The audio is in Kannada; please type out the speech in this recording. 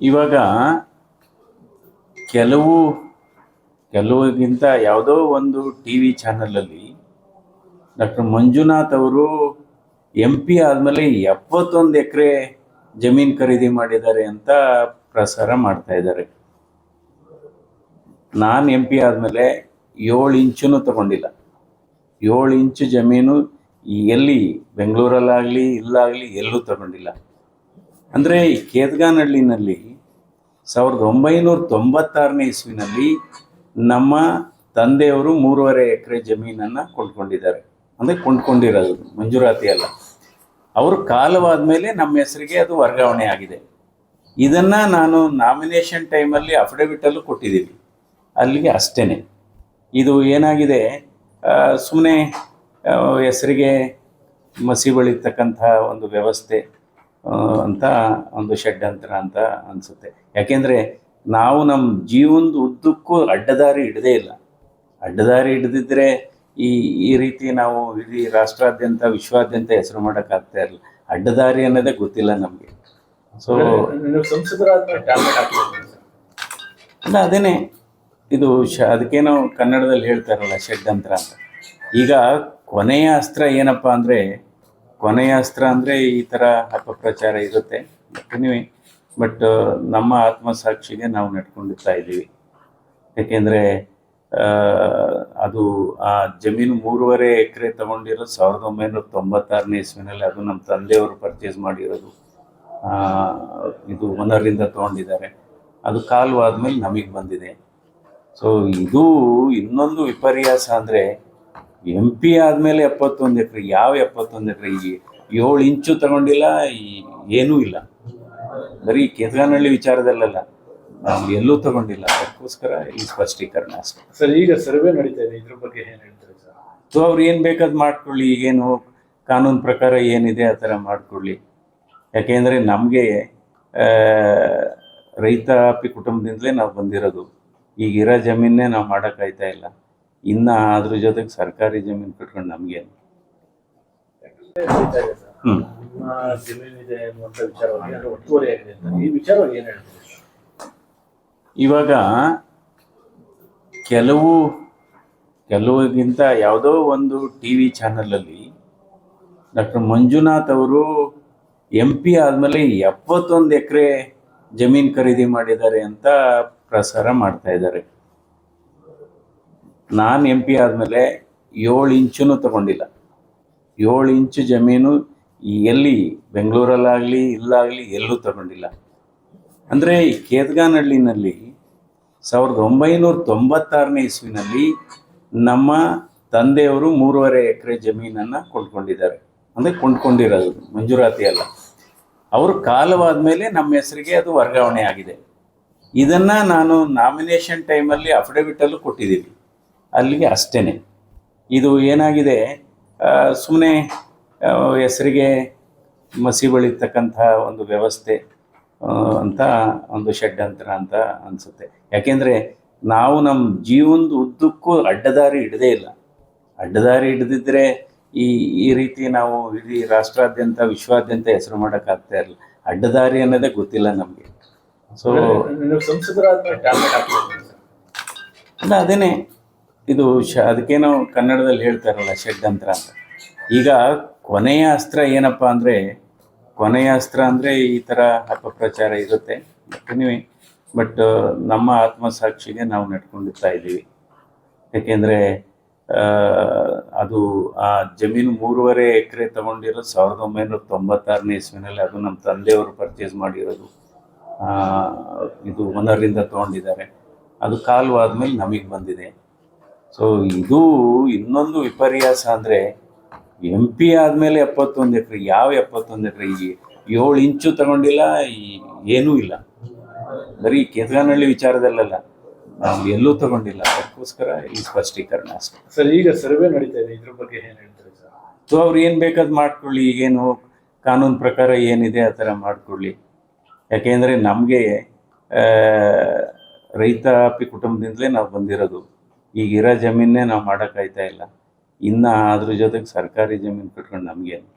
ಇವಾಗ ಕೆಲವು ಕೆಲವಿಗಿಂತ ಯಾವುದೋ ಒಂದು ಟಿ ವಿ ಚಾನಲಲ್ಲಿ ಡಾಕ್ಟರ್ ಮಂಜುನಾಥ್ ಅವರು ಎಂ ಪಿ ಆದಮೇಲೆ ಎಪ್ಪತ್ತೊಂದು ಎಕರೆ ಜಮೀನು ಖರೀದಿ ಮಾಡಿದ್ದಾರೆ ಅಂತ ಪ್ರಸಾರ ಮಾಡ್ತಾ ಇದ್ದಾರೆ. ನಾನು ಎಂ ಪಿ ಆದಮೇಲೆ ಏಳು ಇಂಚೂ ತಗೊಂಡಿಲ್ಲ. ಏಳು ಇಂಚು ಜಮೀನು ಎಲ್ಲಿ ಬೆಂಗಳೂರಲ್ಲಾಗಲಿ, ಇಲ್ಲಾಗಲಿ ಎಲ್ಲೂ ತಗೊಂಡಿಲ್ಲ. ಅಂದರೆ ಈ ಕೇದ್ಗಾನಹಳ್ಳಿನಲ್ಲಿ ಸಾವಿರದ ಒಂಬೈನೂರ ತೊಂಬತ್ತಾರನೇ ಇಸ್ವಿನಲ್ಲಿ ನಮ್ಮ ತಂದೆಯವರು ಮೂರುವರೆ ಎಕರೆ ಜಮೀನನ್ನು ಕೊಂಡ್ಕೊಂಡಿದ್ದಾರೆ. ಅಂದರೆ ಕೊಂಡ್ಕೊಂಡಿರೋದು, ಮಂಜೂರಾತಿ ಅಲ್ಲ. ಅವರು ಕಾಲವಾದ ಮೇಲೆ ನಮ್ಮ ಹೆಸರಿಗೆ ಅದು ವರ್ಗಾವಣೆ ಆಗಿದೆ. ಇದನ್ನು ನಾನು ನಾಮಿನೇಷನ್ ಟೈಮಲ್ಲಿ ಅಫಿಡವಿಟಲ್ಲೂ ಕೊಟ್ಟಿದ್ದೀನಿ. ಅಲ್ಲಿಗೆ ಅಷ್ಟೇ ಇದು ಏನಾಗಿದೆ? ಸುಮ್ಮನೆ ಹೆಸರಿಗೆ ಮಸಿ ಬಳಿತಕ್ಕಂಥ ಒಂದು ವ್ಯವಸ್ಥೆ ಅಂತ ಒಂದು ಷಡ್ಯಂತ್ರ ಅಂತ ಅನಿಸುತ್ತೆ. ಯಾಕೆಂದರೆ ನಾವು ನಮ್ಮ ಜೀವನದ ಉದ್ದಕ್ಕೂ ಅಡ್ಡದಾರಿ ಹಿಡದೇ ಇಲ್ಲ. ಅಡ್ಡದಾರಿ ಹಿಡಿದಿದ್ದರೆ ಈ ಈ ರೀತಿ ನಾವು ಇಡೀ ರಾಷ್ಟ್ರಾದ್ಯಂತ ವಿಶ್ವಾದ್ಯಂತ ಹೆಸರು ಮಾಡೋಕ್ಕಾಗ್ತಾ ಇರಲಿಲ್ಲ ಅಡ್ಡದಾರಿ ಅನ್ನೋದೇ ಗೊತ್ತಿಲ್ಲ ನಮಗೆ. ಸೊ ಸಂಸದರಾದ ಅಲ್ಲ ಅದೇನೆ ಇದು ಶ ಅದಕ್ಕೇನೋ ಕನ್ನಡದಲ್ಲಿ ಹೇಳ್ತಾರಲ್ಲ ಷಡ್ಯಂತ್ರ ಅಂತ. ಈಗ ಕೊನೆಯ ಅಸ್ತ್ರ ಏನಪ್ಪ ಅಂದರೆ, ಕೊನೆಯ ಅಸ್ತ್ರ ಅಂದರೆ ಈ ಥರ ಅಪಪ್ರಚಾರ ಇರುತ್ತೆ. ಬಟ್ ನೀವೇ ಬಟ್ ನಮ್ಮ ಆತ್ಮಸಾಕ್ಷಿಗೆ ನಾವು ನಡ್ಕೊಂಡಿರ್ತಾ ಇದ್ದೀವಿ. ಯಾಕೆಂದರೆ ಅದು ಆ ಜಮೀನು ಮೂರುವರೆ ಎಕರೆ ತಗೊಂಡಿರೋದು ಸಾವಿರದ ಒಂಬೈನೂರ ತೊಂಬತ್ತಾರನೇ ಇಸ್ವಿನಲ್ಲಿ ಅದು ನಮ್ಮ ತಂದೆಯವರು ಪರ್ಚೇಸ್ ಮಾಡಿರೋದು. ಇದು ಓನರಿಂದ ತೊಗೊಂಡಿದ್ದಾರೆ. ಅದು ಕಾಲು ಆದಮೇಲೆ ನಮಗೆ ಬಂದಿದೆ. ಸೊ ಇದು ಇನ್ನೊಂದು ವಿಪರ್ಯಾಸ ಅಂದರೆ ಎಂ ಪಿ ಆದಮೇಲೆ ಎಪ್ಪತ್ತೊಂದು ಎಕರೆ ಯಾವ ಎಪ್ಪತ್ತೊಂದು ಎಕರೆ ಈ ಏಳು ಇಂಚು ತಗೊಂಡಿಲ್ಲ ಈ ಏನೂ ಇಲ್ಲ. ಬರೀ ಕೇತಗಾನಹಳ್ಳಿ ವಿಚಾರದಲ್ಲಲ್ಲ ನಾವು ಎಲ್ಲೂ ತಗೊಂಡಿಲ್ಲ. ಅದಕ್ಕೋಸ್ಕರ ಈ ಸ್ಪಷ್ಟೀಕರಣ ಅಷ್ಟೇ. ಸರ್ ಈಗ ಸರ್ವೆ ನಡೀತಾ ಇದೆ ಇದ್ರ ಬಗ್ಗೆ ಏನು ಹೇಳ್ತಾರೆ ಸರ್? ಸೊ ಅವ್ರು ಏನು ಬೇಕಾದ್ ಮಾಡ್ಕೊಳ್ಳಿ ಈಗೇನು ಕಾನೂನು ಪ್ರಕಾರ ಏನಿದೆ ಆ ಥರ ಮಾಡ್ಕೊಳ್ಳಿ. ಯಾಕೆಂದರೆ ನಮಗೆ ರೈತಾಪಿ ಕುಟುಂಬದಿಂದಲೇ ನಾವು ಬಂದಿರೋದು. ಈಗ ಇರೋ ಜಮೀನೇ ನಾವು ಮಾಡೋಕ್ಕಾಯ್ತಾ ಇಲ್ಲ. ಇನ್ನು ಅದ್ರ ಜೊತೆಗೆ ಸರ್ಕಾರಿ ಜಮೀನು ಕಟ್ಕೊಂಡು ನಮಗೇನು. ಹ್ಞೂ ಇವಾಗ ಕೆಲವು ಕೆಲವುಗಿಂತ ಯಾವುದೋ ಒಂದು ಟಿ ವಿ ಚಾನಲಲ್ಲಿ ಡಾಕ್ಟರ್ ಮಂಜುನಾಥ್ ಅವರು ಎಂ ಪಿ ಆದಮೇಲೆ ಎಪ್ಪತ್ತೊಂದು ಎಕರೆ ಜಮೀನು ಖರೀದಿ ಮಾಡಿದ್ದಾರೆ ಅಂತ ಪ್ರಸಾರ ಮಾಡ್ತಾ ಇದ್ದಾರೆ. ನಾನು ಎಂ ಪಿ ಆದಮೇಲೆ ಏಳು ಇಂಚೂ ತಗೊಂಡಿಲ್ಲ. ಏಳು ಇಂಚು ಜಮೀನು ಎಲ್ಲಿ ಬೆಂಗಳೂರಲ್ಲಾಗಲಿ ಇಲ್ಲಾಗಲಿ ಎಲ್ಲೂ ತಗೊಂಡಿಲ್ಲ. ಅಂದರೆ ಈ ಕೇದ್ಗಾನಹಳ್ಳಿನಲ್ಲಿ ಸಾವಿರದ ಒಂಬೈನೂರ ತೊಂಬತ್ತಾರನೇ ಇಸ್ವಿನಲ್ಲಿ ನಮ್ಮ ತಂದೆಯವರು ಮೂರುವರೆ ಎಕರೆ ಜಮೀನನ್ನು ಕೊಂಡ್ಕೊಂಡಿದ್ದಾರೆ. ಅಂದರೆ ಕೊಂಡ್ಕೊಂಡಿರೋದು ಮಂಜೂರಾತಿ ಅಲ್ಲ. ಅವರು ಕಾಲವಾದ ಮೇಲೆ ನಮ್ಮ ಹೆಸರಿಗೆ ಅದು ವರ್ಗಾವಣೆ ಆಗಿದೆ. ಇದನ್ನು ನಾನು ನಾಮಿನೇಷನ್ ಟೈಮಲ್ಲಿ ಅಫಿಡವಿಟಲ್ಲೂ ಕೊಟ್ಟಿದ್ದೀನಿ. ಅಲ್ಲಿಗೆ ಅಷ್ಟೇ ಇದು ಏನಾಗಿದೆ? ಸುಮ್ಮನೆ ಹೆಸರಿಗೆ ಮಸಿ ಬಳಿತಕ್ಕಂಥ ಒಂದು ವ್ಯವಸ್ಥೆ ಅಂತ ಒಂದು ಷಡ್ಯಂತ್ರ ಅಂತ ಅನಿಸುತ್ತೆ. ಯಾಕೆಂದರೆ ನಾವು ನಮ್ಮ ಜೀವನದ ಉದ್ದಕ್ಕೂ ಅಡ್ಡದಾರಿ ಹಿಡದೇ ಇಲ್ಲ. ಅಡ್ಡದಾರಿ ಹಿಡಿದಿದ್ರೆ ಈ ಈ ರೀತಿ ನಾವು ಇಡೀ ರಾಷ್ಟ್ರಾದ್ಯಂತ, ವಿಶ್ವಾದ್ಯಂತ ಹೆಸರು ಮಾಡೋಕ್ಕಾಗ್ತಾ ಇರಲಿಲ್ಲ ಅಡ್ಡದಾರಿ ಅನ್ನೋದೇ ಗೊತ್ತಿಲ್ಲ ನಮಗೆ. ಸೊ ಅಲ್ಲ ಅದೇನೆ ಇದು ಶ ಅದಕ್ಕೇನೋ ಕನ್ನಡದಲ್ಲಿ ಹೇಳ್ತಾರಲ್ಲ ಷಡ್ಯಂತ್ರ ಅಂತ. ಈಗ ಕೊನೆಯ ಅಸ್ತ್ರ ಏನಪ್ಪ ಅಂದರೆ ಕೊನೆಯ ಅಸ್ತ್ರ ಅಂದರೆ ಈ ಥರ ಅಪಪ್ರಚಾರ ಇರುತ್ತೆ. ಬಟ್ ನೀವೇ ಬಟ್ ನಮ್ಮ ಆತ್ಮಸಾಕ್ಷಿಗೆ ನಾವು ನಡ್ಕೊಂಡಿರ್ತಾ ಇದ್ದೀವಿ. ಯಾಕೆಂದರೆ ಅದು ಆ ಜಮೀನು ಮೂರುವರೆ ಎಕರೆ ತಗೊಂಡಿರೋದು ಸಾವಿರದ ಒಂಬೈನೂರ ತೊಂಬತ್ತಾರನೇ ಇಸ್ವಿನಲ್ಲಿ ಅದು ನಮ್ಮ ತಂದೆಯವರು ಪರ್ಚೇಸ್ ಮಾಡಿರೋದು. ಇದು ಓನರಿಂದ ತೊಗೊಂಡಿದ್ದಾರೆ. ಅದು ಕಾಲು ಆದಮೇಲೆ ನಮಗೆ ಬಂದಿದೆ. ಸೊ ಇದು ಇನ್ನೊಂದು ವಿಪರ್ಯಾಸ ಅಂದರೆ ಎಂ ಪಿ ಆದಮೇಲೆ ಎಪ್ಪತ್ತೊಂದು ಎಕರೆ ಯಾವ ಎಪ್ಪತ್ತೊಂದು ಎಕರೆ ಈ ಏಳು ಇಂಚು ತಗೊಂಡಿಲ್ಲ ಈ ಏನೂ ಇಲ್ಲ. ಬರೀ ಕೇತಗಾನಹಳ್ಳಿ ವಿಚಾರದಲ್ಲಲ್ಲ ನಾವು ಎಲ್ಲೂ ತಗೊಂಡಿಲ್ಲ. ಅದಕ್ಕೋಸ್ಕರ ಈ ಸ್ಪಷ್ಟೀಕರಣ ಅಷ್ಟೇ. ಸರ್ ಈಗ ಸರ್ವೆ ನಡೀತಾ ಇದೆ ಇದ್ರ ಬಗ್ಗೆ ಏನು ಹೇಳ್ತಾರೆ ಸರ್? ಸೊ ಅವ್ರು ಏನು ಬೇಕಾದ್ ಮಾಡ್ಕೊಳ್ಳಿ ಈಗೇನು ಕಾನೂನು ಪ್ರಕಾರ ಏನಿದೆ ಆ ಥರ ಮಾಡ್ಕೊಳ್ಳಿ. ಯಾಕೆಂದರೆ ನಮಗೆ ರೈತಾಪಿ ಕುಟುಂಬದಿಂದಲೇ ನಾವು ಬಂದಿರೋದು. ಈಗ ಇರೋ ಜಮೀನೇ ನಾವು ಮಾಡೋಕ್ಕಾಗ್ತಾ ಇಲ್ಲ. ಇನ್ನು ಅದ್ರ ಜೊತೆಗೆ ಸರ್ಕಾರಿ ಜಮೀನು ಕಟ್ಕೊಂಡು ನಮಗೇನು?